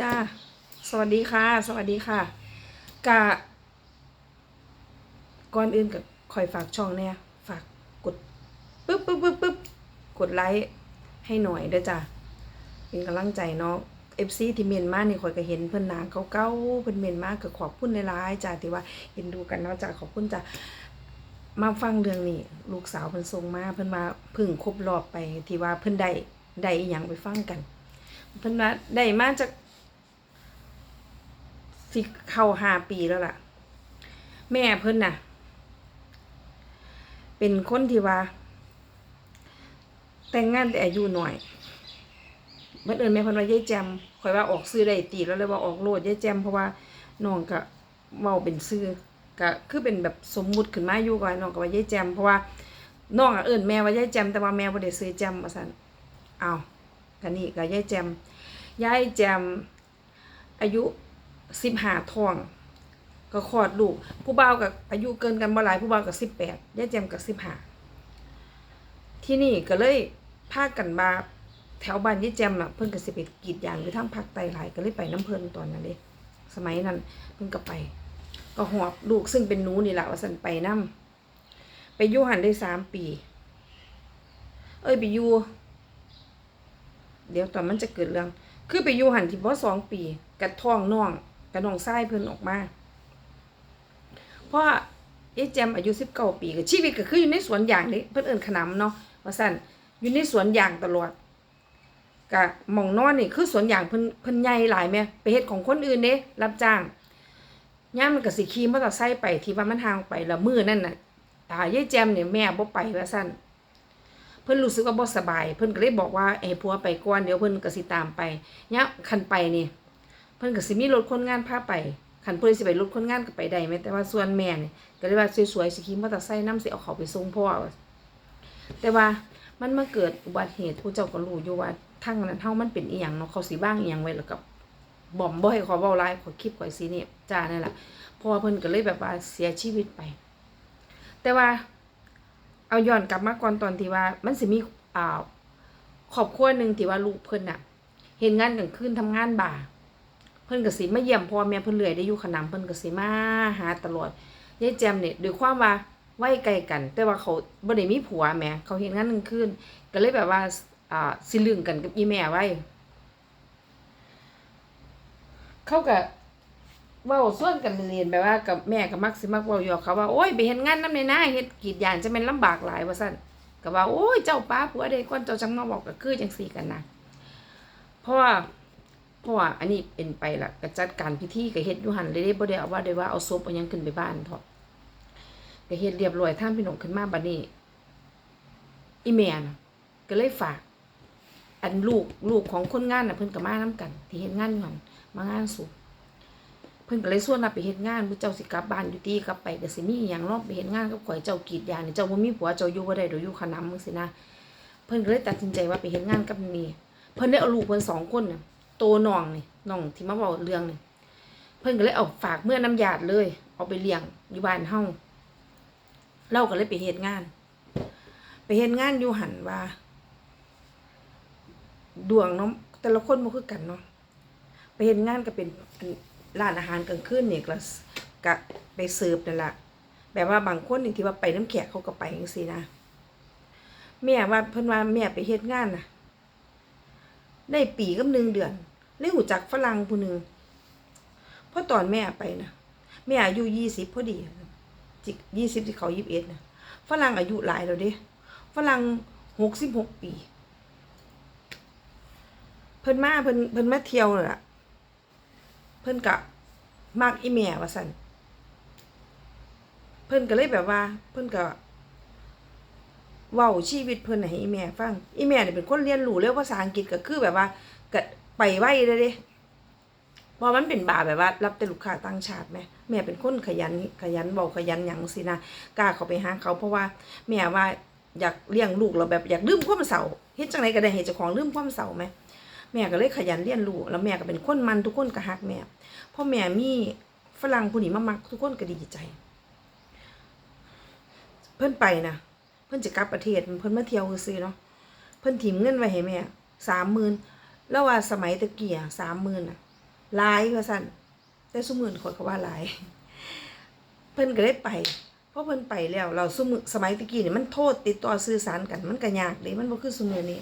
จ้า สวัสดีค่ะ สวัสดีค่ะกะก่อนอื่นกับคอยฝากช่องเนี่ยฝากกดปึ๊บปึ๊บปึ๊บปึ๊บกดไลค์ให้หน่อยด้อจ้ะเป็นกำลังใจเนาะ FC ที่เมียนมาเนี่ยคอยก็เห็นเพิ่อนนางเขาเก่าเพิ่อนเมียนมาก็ขอบคุณหลายจ้ะที่ว่าเห็นดูกันเนาะจ้ะขอบคุณจ้ะมาฟังเรื่องนี้ ลูกสาวเพิ่นส่งมาเพิ่นมาพึ่งครบรอบไปที่ว่าเพิ่นได้ได้อีหยังไปฟังกัน เพิ่นว่าได้มาจาก สิเข้าห้าปีแล้วล่ะ แม่เพิ่นน่ะ เป็นคนที่ว่า แต่งงานแต่อายุหน่อยเมื่อเอินแม่เพิ่นว่ายายแจมข่อยว่าออกซื้อได้ตีแล้วเลยว่าออกโลดยายแจมเพราะว่าน้องก็เว้าเป็นซื้อก็คือเป็นแบบสมมุติขึ้นมาอยู่ก่อนน้องก็ว่ายายแจมเพราะว่าน้องเอิ้นแม่ว่ายายแจมแต่ว่าแม่บ่ได้ซื้อแจมว่าซั่นอ้าวก็นี่ก็ยายแจมยายแจมอายุ สิบห้าท้อง ก็คลอดลูก ผู้บ่าวกับอายุเกินกันบ่หลายผู้บ่าวกับสิบแปดย่าแจมกับสิบห้าที่นี่ก็เลยพากันมาแถวบ้านยายแจมน่ะเพิ่นก็สิไปกรีดยางอยู่ทางภาคใต้หลายก็เลยไปน้ำเพิ่นตอนนั้นเด้สมัยนั้นเพิ่นก็ไป ก็หอบลูกซึ่งเป็นหนูนี่แหละว่าสันไปนํไปยู่หันได้สามปี เอ้ยไปยู่เดี๋ยวตอนมันจะเกิดเรื่อง คือไปยู่หันที่บ่สองปีกระท้องน้อง กระนองไส้เพิ่นออกมาเพราะไอ้แจมอายุสิบเก้าปีก็ชีวิตก็คืออยู่ในสวนยางนี่เพิ่นเอิ้นขนำเนาะว่าซั่นอยู่ในสวนยางตลอดกะหม่องนอนนี่คือสวนยางเพิ่นเพิ่นใหญ่หลายแม่ไปเฮ็ดของคนอื่นเด้รับจ้างย่ามมันก็สิขี่มอเตอร์ไซค์ไปที่ว่ามันห่างไปแล้วมือนั่นน่ะตายายแจมเนี่ยแม่บ่ไปว่าซั่นเพิ่นรู้สึกว่าบ่สบาย เพิ่นก็เลยบอกว่าให้ผัวไปก่อนเดี๋ยวเพิ่นก็สิตามไปเนี่ยคันไปนี่ พิ่นก็สิมีรถคนงานพาไปคันเพิ่นสิไปรถคนงานก็ไปได้แม้แต่ว่าส่วนแม่นี่ยก็เลยว่าสวยๆสิขี่มอเตอร์ไซค์นำสิเอาเขาไปส่งพ่อแต่ว่ามันมาเกิดอุบัติเหตุผู้เจ้าก็รู้อยู่ว่าทางนั้นเฮามันเป็นอีหยังเนาะเขาสิบ้างอีหยังไว้แล้วก็บ่มบ่ให้เขาเว้าหลายขอคลิปข่อยสินี่จ้านั่นล่ะเพราะว่าเพิ่นก็เลยแบบว่าเสียชีวิตไป แต่ว่า เอาย้อนกลับมาก่อนตอนที่ว่า มันสิมีอ่าครอบครัวหนึ่งที่ว่าลูกเพิ่นน่ะ เห็นงานกลางคืนทำงานบ่า พิ่นก็สิมาเยี่ยมพ่อแม่เพิ่นเรื่อยได้อยู่ขนำเพิ่นก็สิมาหาตลอดยายแจมเนี่ยด้วยความว่าไว้ไกลกัน แต่ว่าเขาบ่ได้มีผัวแหมเขาเห็นงานกลางคืนก็เลยแบบว่าอ่าสิลึงกันกับอีแม่ไว้เขาก็เว้าส่วนกันเรียนแบบว่ากับแม่กับมักสิมักเว้าหยอกเขาว่าโอ้ยไปเห็นงานน้ำในน้าเฮ็ดกีดยางจะแม่นลำบากหลายว่าซั่นก็ว่าโอ้ยเจ้าป้าผัวใดก่อนเจ้าจังมาบอกก็คือจังซี่กันนะเพราะว่า เพราะว่าอันนี้เป็นไปละก็จัดการพิธีก็เฮ็ดยูหันเลยเด้บ่ได้เอาว่าได้ว่าเอาศพเอายังขึ้นไปบ้านเถาะก็เฮ็ดเรียบร้อยท่านพี่น้องขึ้นมาบัดนี้ อีแม่น่ะก็เลยฝาก อันลูกลูกของคนงานน่ะเพิ่นก็มานํกัน ที่เฮ็ดงานอยู่หั่นมางานศพเพิ่นก็เลยส่วนเราไปเฮ็ดงานผู้เจ้าสิกลับบ้านอยู่ตีกลับไปก็สิมีอหย่างเนาะไปเฮ็ดงานกับข่อยเจ้ากรีดยางนี่เจ้าบ่มีผัวเจ้าอยู่บ่ได้ดอกอยู่ขนำจังซี่นะ เพิ่นก็เลยตัดสินใจว่าไปเฮ็ดงานกับนี่เพิ่นได้เอาลูกเพิ่นสองคนน่ะ ตน้องนี่น้องที่มาเว้าเรื่องนี่เพิ่นก็เลยเอาฝากเมื่อน้ำญาติเลย เอาไปเลี้ยงอยู่บ้านเฮาเราก็เลยไปเฮ็ดงาน ไปเฮ็ดงานอยู่หันว่า ดวงเนาะแต่ละคนบ่คือกันเนาะไปเฮ็ดงานก็เป็นร้านอาหารกลางคืนเนี่ยก็กะไปเสิร์ฟนั่นแหละแบบว่าบางคนนี่ที่ว่าไปน้ำแขกเขาก็ไปจังซี่นะแม่ว่าเพิ่นว่าแม่ไปเฮ็ดงานน่ะ ได้ปีกับหนึ่งเดือน เลยหูจักฝรั่งผู้หนึ่งพราะตอนแม่ไปนะแม่อายุยี่สิบพอดีจิกยี่สิบที่เขายี่สิบเอ็ดนะฝรั่งอายุหลายแล้วเด้ฝรั่งหกสิบหกปี เพิ่นมาเพิ่นเพิ่นมาเที่ยวเลยล่ะ เพิ่นกะมากอีแม่ว่าซั่นเพิ่นก็เลยแบบว่า เพิ่นก็เว้าชีวิตเพิ่นให้อีแม่ฟังอีแม่นี่ยเป็นคนเรียนรู้เรื่องภาษาอังกฤษก็คือแบบว่าก็ ไปไหวเลยด้เพราะมันเป็นบาแบบว่า รับแต่ลูกค้าต่างชาติแม่แม่เป็นคนขยันขยันเว้าขยันหยังสินะกล้าเข้าไปหาเขาเพราะว่าแม่ว่าอยากเลี้ยงลูกเราแบบอยากลืมความเศร้าเฮ็ดจังไดก็ได้ให้เจ้าของลืมความเศร้าไหมแม่ก็เลยขยันเรียนรู้แล้วแม่ก็เป็นคนมันทุกคนก็ฮักแม่พ่อแม่มีฝรั่งผู้นี้มามักทุกคนก็ดีใจ เพิ่นไปนะเพิ่นจะกลับประเทศเพิ่นมาเที่ยวซื้อเนาะเพิ่นถิ่มเงินไว้ให้แม่สามหมื่น แล้วว่าสมัยตะเกียสามหมื่นอะหลายว่าซั่นแต่ซุมื้อนี้ข่อยก็ว่าหลาย เพิ่นก็ได้ไป เพราะเพิ่นไปแล้ว เราซุมื้อสมัยตะกี้นี่ยมันโทษติดต่อสื่อสารกันมันก็ยากเด้มันบ่คือซุมื้อนี้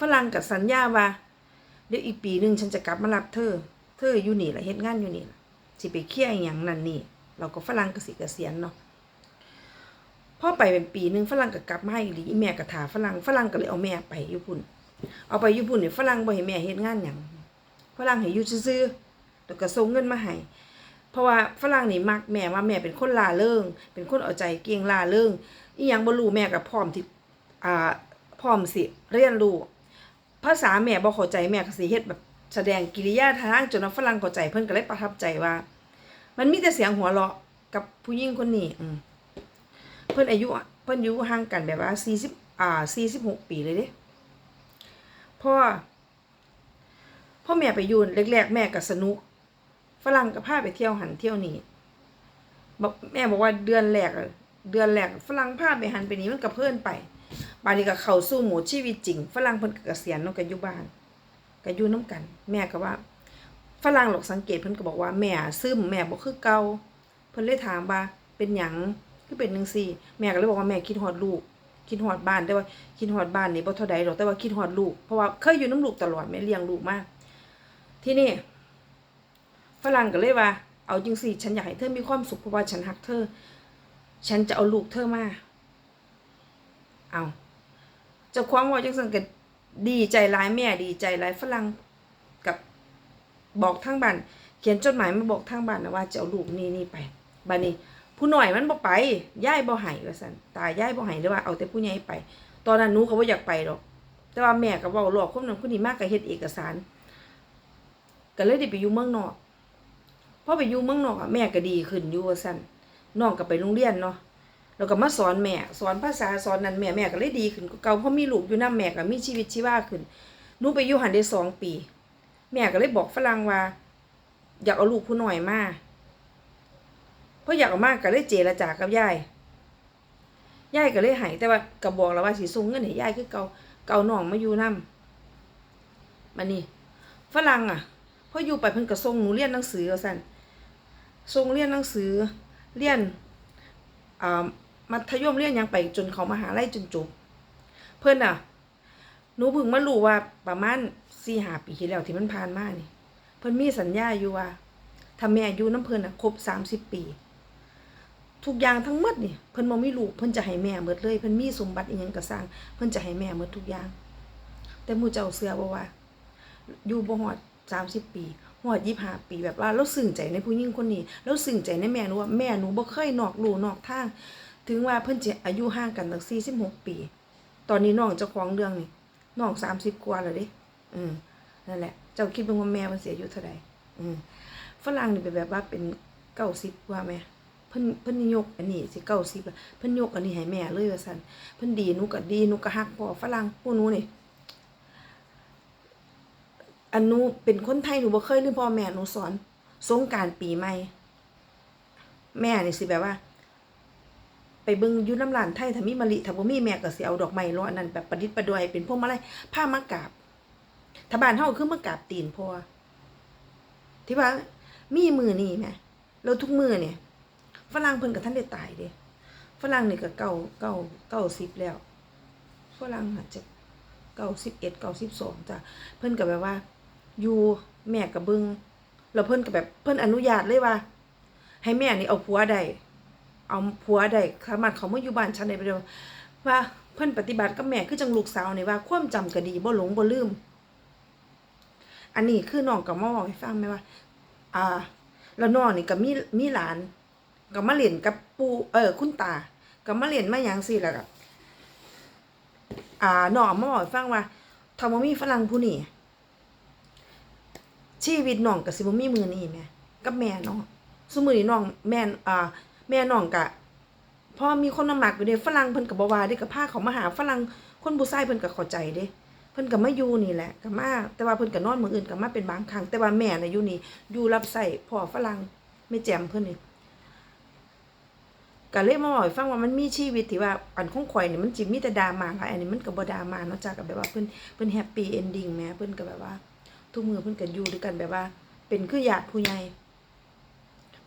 ฝรั่งกับสัญญาว่า เดี๋ยวอีกปีหนึ่งฉันจะกลับมารับเธอ เธออยู่นี่แหละเฮ็ดงานอยู่นี่ล่ะสิไปเคลียร์อย่างนั่นนี่ เราก็ฝรั่งก็สิเกษียณเนาะพอไปเป็นปีหนึ่งฝรั่งก็กลับมาอีหลีอีแม่ก็ถาฝรั่งฝรั่งก็เลยเอาแม่ไปอยู่พุ่น เอาไปอยู่พุ่นนี่ยฝรั่งบ่ให้แม่เฮ็ดงานหยังฝรั่งให้อยู่ซื่อๆแล้วก็ส่งเงินมาให้เพราะว่าฝรั่งนี่มักแม่ว่าแม่เป็นคนล่าเริงเป็นคนเอาใจเก่งล่าเริงอีหยังบ่รู้แม่ก็พร้อมที่อ่าพร้อมสิเรียนรู้ภาษาแม่บ่เข้าใจแม่ก็สิเฮ็ดแบบแสดงกิริยาทางจนฝรั่งเข้าใจเพิ่นก็เลยประทับใจว่า มันมีแต่เสียงหัวเราะกับผู้หญิงคนนี้อืมเพิ่นอายุเพิ่นอยู่ห่างกันแบบว่า40อ่า46ปีเลยเด้ พ่อพ่อแม่ไปยูนแรกๆ แม่ก็สนุก ฝรั่งก็พาไปเที่ยวหันเที่ยวนี่บอกแม่บอกว่าเดือนแรกเดือนแรกฝรั่งพาไปหันไปนี้มันก็เพิ่นไปบานนี้ก็เข้าสู่โหมดชีวิตจริง ฝรั่งเพิ่นก็เกษียณนาะก็อยู่บ้านก็อยู่น้กัน แม่ก็ว่า ฝรั่งหลอกสังเกตเพิ่นก็บอกว่าแม่ซึมแม่บ่คือเกาเพิ่นเลยถามว่าเป็นหยังคือเป็นจังซี่ แม่ก็เลยบอกว่าแม่คิดฮอดลูก คิดฮอดบ้านแต่ว่าคิดฮอดบ้านนี่บ่เท่าใดหรอกแต่ว่าคิดฮอดลูกเพราะว่าเคยอยู่น้ำลูกตลอดแม่เลี้ยงลูกมาก ที่นี่ฝรั่งก็เลยว่า เอาจังซี่ฉันอยากให้เธอมีความสุขเพราะว่าฉันรักเธอ ฉันจะเอาลูกเธอมาเอาจ้าคว้ามว่าจังซั่นก็ดีใจหลายแม่ดีใจหลายฝรั่งกับบอกทางบ้านเขียนจดหมายมาบอกทางบ้านนะว่าจะเอาลูกนี่นี่ไปบัดนี้ ผู้หน่อยมันบ่ไปย้ายบ่ให้ว่าซั่นตายย้ายบ่ให้หรือว่าเอาแต่ผู้ใหญ่ไป ตอนนั้นหนูก็บ่อยากไปหรอก แต่ว่าแม่ก็เว้าหลอกคนนั้นคนนี้มากก็เฮ็ดเอกสารก็เลยได้ไปอยู่เมืองนอกพอไปอยู่เมืองนอกอะแม่ก็ดีขึ้นอยู่ว่าซั่นน้องก็ไปโรงเรียนเนาะแล้วก็มาสอนแม่สอนภาษาสอนนั้นแม่แม่ก็เลยดีขึ้นกว่าเก่าเพราะมีลูกอยู่นํแม่ก็มีชีวิตชีวาขึ้นหนูไปอยู่หันได้สองปี แม่ก็เลยบอกฝรั่งว่า อยากเอาลูกผู้หน้อยมา ราะอยากเอามากก็เลยเจรจากับยายยายก็เลยให้แต่ว่าก็บอกแล้วว่าสิส่งเงินให้ยายคือเก่าเก่าน้องมาอยู่นํมานี่ฝรั่งอะพออยู่ไปเพิ่นก็ส่งหนูเรียนหนังสือว่าซั่นส่งเรียนหนังสือเรียนอ่ามัธยมเรียนยังไปจนเขามหาลัยจนจบเพิ่นอะหนูเพิ่งมารู้ว่าประมาณ4-5ปีที่แล้วที่มันผ่านมานี่ เพิ่นมีสัญญาอยู่ว่าถ้าแม่อยู่น้ำเพิ่นน่ะครบ30ปี ทุกอย่างทั้งหมดนี่เพิ่นบ่มีลูกเพิ่นจะให้แม่หมดเลยเพิ่นมีสมบัติอีหยังก็สร้างเพิ่นจะให้แม่หมดทุกอย่าง แต่หมู่เจ้าเชื่อบ่ว่า อยู่บ่ฮอด30 ปีฮอด25ปีแบบว่าเราซึ้งใจในผู้หญิงคนนี้เราซึ้งใจในแม่หนูว่าแม่หนูบ่เคยนอกลู่นอกทาง ถึงว่าเพิ่นจะอายุห่างกันตั้ง46 ปี ตอนนี้น้องเจ้าของเรื่องนี่น้อง30กว่าแล้วเด้อืมนั่นแหละ เจ้าคิดเบิ่งว่าแม่มันเสียอายุเท่าใดอืมฝรั่งนี่เป็นแบบว่าเป็นเก้าสิบกว่าแม่ เพิ่นเพิ่นยกอันนี้สิเก้าสิบเพิ่นยกอันนี้ให้แม่เลยว่าซั่นเพิ่นดีหนูก็ดีหนูก็ฮักพ่อฝรั่งผู้หนูนี่อันหนูเป็นคนไทยหนูบ่เคยลืมพ่อแม่หนูสอนสงการปีใหม่ แม่นี่สิแบบว่า ไปเบิ่งยู่น้ำร้านไทยถ้ามีมะลิถ้าบ่มีแม่ก็สิเอาดอกไม้รออันนั้นแบบประดิษฐ์ประดอยเป็นพวงมาลัยผ้ามากราบถ้าบ้านเฮาคือมากราบตีนพ่อที่ว่ามีมือนี่แหมแล้วทุกมือเนี่ย ฝรั่งเพิ่นกับท่านได้ตายเด้ฝรั่งนี่ก็เก้าเก้าเก้าสิบแล้วฝรั่งอาจจะเก้าสิบเอ็ดเก้าสิบสองจ้ะเพิ่นก็แบบว่า อยู่แม่กับเบิงแล้วเพิ่นก็แบบเพิ่นอนุญาตเลยว่า ให้แม่นี่เอาผัวได้เอาผัวได้สามารถเขามาอยู่บ้านฉันได้ไปเดียวว่าเพิ่นปฏิบัติกับแม่คือจังลูกสาวนี่ว่าความจำก็ดีบ่หลงบ่ลืม อันนี้คือน้องก็มาบอกให้ฟังแม่ว่า อ่า แล้วน้องนี่ก็มีมีหลาน ก็มาเล่นกับปู่เออ คุณตาก็มาเล่นมาหยังซี่แล้วก็อ่าน้องมาบอกให้ฟังว่าถ้ามีฝรั่งผู้นี้ชีวิตน้องก็สิบมีมือนี้แม่กับแม่น้องซุมื้อนี้น้องแม่อ่าแม่น้องก็พอมีคนมามักอยู่เด้ฝรั่งเพิ่นก็บ่ว่าเด้ก็พาเขามาหาฝรั่งคนผู้ชายเพิ่นก็เข้าใจเด้เพิ่นก็มาอยู่นี่แหละก็มาแต่ว่าเพิ่นก็นอนมื้ออื่นก็มาเป็นบางครั้งแต่ว่าแม่น่ะอยู่นี่อยู่รับใช้พ่อฝรั่งไม่แจมเพิ่นนี่ ก็เลยมาบอกให้ฟังว่ามันมีชีวิตที่ว่าอันของข่อยนี่มันจิมีแต่ดราม่าหลายอันนี้มันก็บ่ดราม่าเนาะจ้ะก็แบบว่าเพิ่นเพิ่นแฮปปี้เอนดิ้งแหมเพิ่นก็แบบว่า ทุกมือเพิ่นก็อยู่ด้วยกันแบบว่า เป็นคือญาติผู้ใหญ่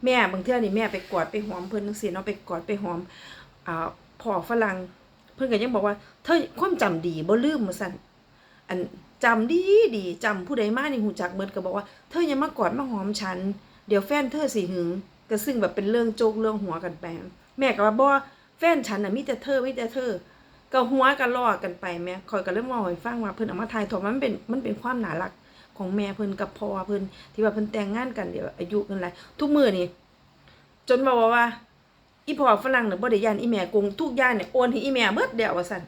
แม่บางเทื่อนี่แม่ไปกอดไปหอมเพิ่นจังซี่เนาะไปกอดไปหอมอ่าพ่อฝรั่งเพิ่นก็ยังบอกว่าเธอความจำดีบ่ลืมว่าซั่นอันจำดีดีจำผู้ใดมานี่ฮู้จักเบิดก็บอกว่าเธออย่ามากอดมาหอมฉัน เดี๋ยวแฟนเธอสิหึงก็ซึ่งแบบเป็นเรื่องโจกเรื่องหัวกันไป แม่ก็ว่าบ่แฟนฉันน่ะมีแต่เธอมีแต่เธอก็หัวกันล้อกันไปแม่คอยก็เริ่มมองให้ฟังว่าเพิ่นเอามาถ่ายทอดมันเป็นมันเป็นความน่ารักของแม่เพิ่นกับพ่อเพิ่นที่ว่าเพิ่นแต่งงานกันเดี๋ยวอายุกันหลายทุกมื้อนี่จนบอกว่าวาอีพ่อฝรั่งน่ะบ่ได้ย่านอีแม่กงทุกย่างเนี่ยโอนให้อีแม่เบิดแล้วว่าซั่น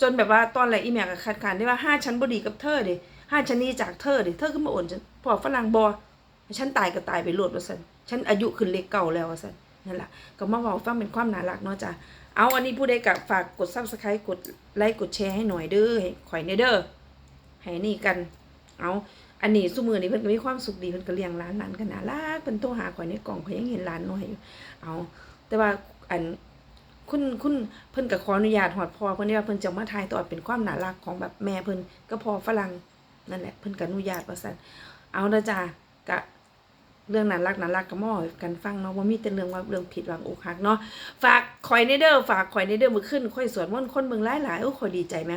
จนแบบว่าตอนแรกอีแม่ก็คัดค้านได้ว่าห้าฉันบ่ดีกับเธอเด้ห้าฉันนี้จากเธอเด้เธอก็มาโอนฉันพ่อฝรั่งบ่ฉันตายก็ตายไปโลดว่าซั่นฉันอายุขึ้นเลขเก่าแล้วว่าซั่น นั่นล่ะก็มาเว้าฟังเป็นความน่ารักเนาะจ้ะเอาอันนี้ผู้ใดกับฝากกด subscribe กดไลค์กดแชร์ให้หน่อยเด้อให้ข่อยในเด้อให้นี่กัน เอาอันนี้สุมือนี่เพิ่นก็มีความสุขดีเพิ่นก็เลี้ยงหลานหลานกันน่ารักเพิ่นโทรหาข่อยในกล่องข่อยยังเห็นหลานน้อยอยู่เอาแต่ว่าอันคุณคุณเพิ่นก็ขออนุญาตฮอดพอเพิ่นนี่ว่าเพิ่นจะมาถ่ายตอนเป็นความน่ารักของแบบแม่เพิ่นก็พอฝรั่งนั่นแหละเพิ่นก็อนุญาตว่าซั่นเอาเด้อจ้ากะ เรื่องนั้นรักนั้นรักก็มอกันฟังเนาะว่ามีแต่เรื่องว่าเรื่องผิดหวังอกหักเนาะฝากคอยในเด้อฝากคอยในเด้อมือขึ้นคอยสวนม่อนคนเมืองหลายหลายโอ้คอยดีใจไหม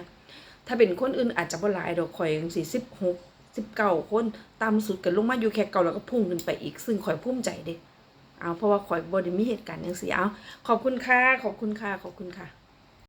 ถ้าเป็นคนอื่นอาจจะบ่หลายดอกคอยจังสี่สิบหกสิบเก้าคนตามสุดกันลงมาอยู่แค่เก่าแล้วก็พุ่งขึ้นไปอีก ซึ่งคอยภูมิใจเด้เอาเพราะว่าคอยบ่ได้มีเหตุการณ์จังสี่เอาขอบคุณค่ะขอบคุณค่ะขอบคุณค่ะ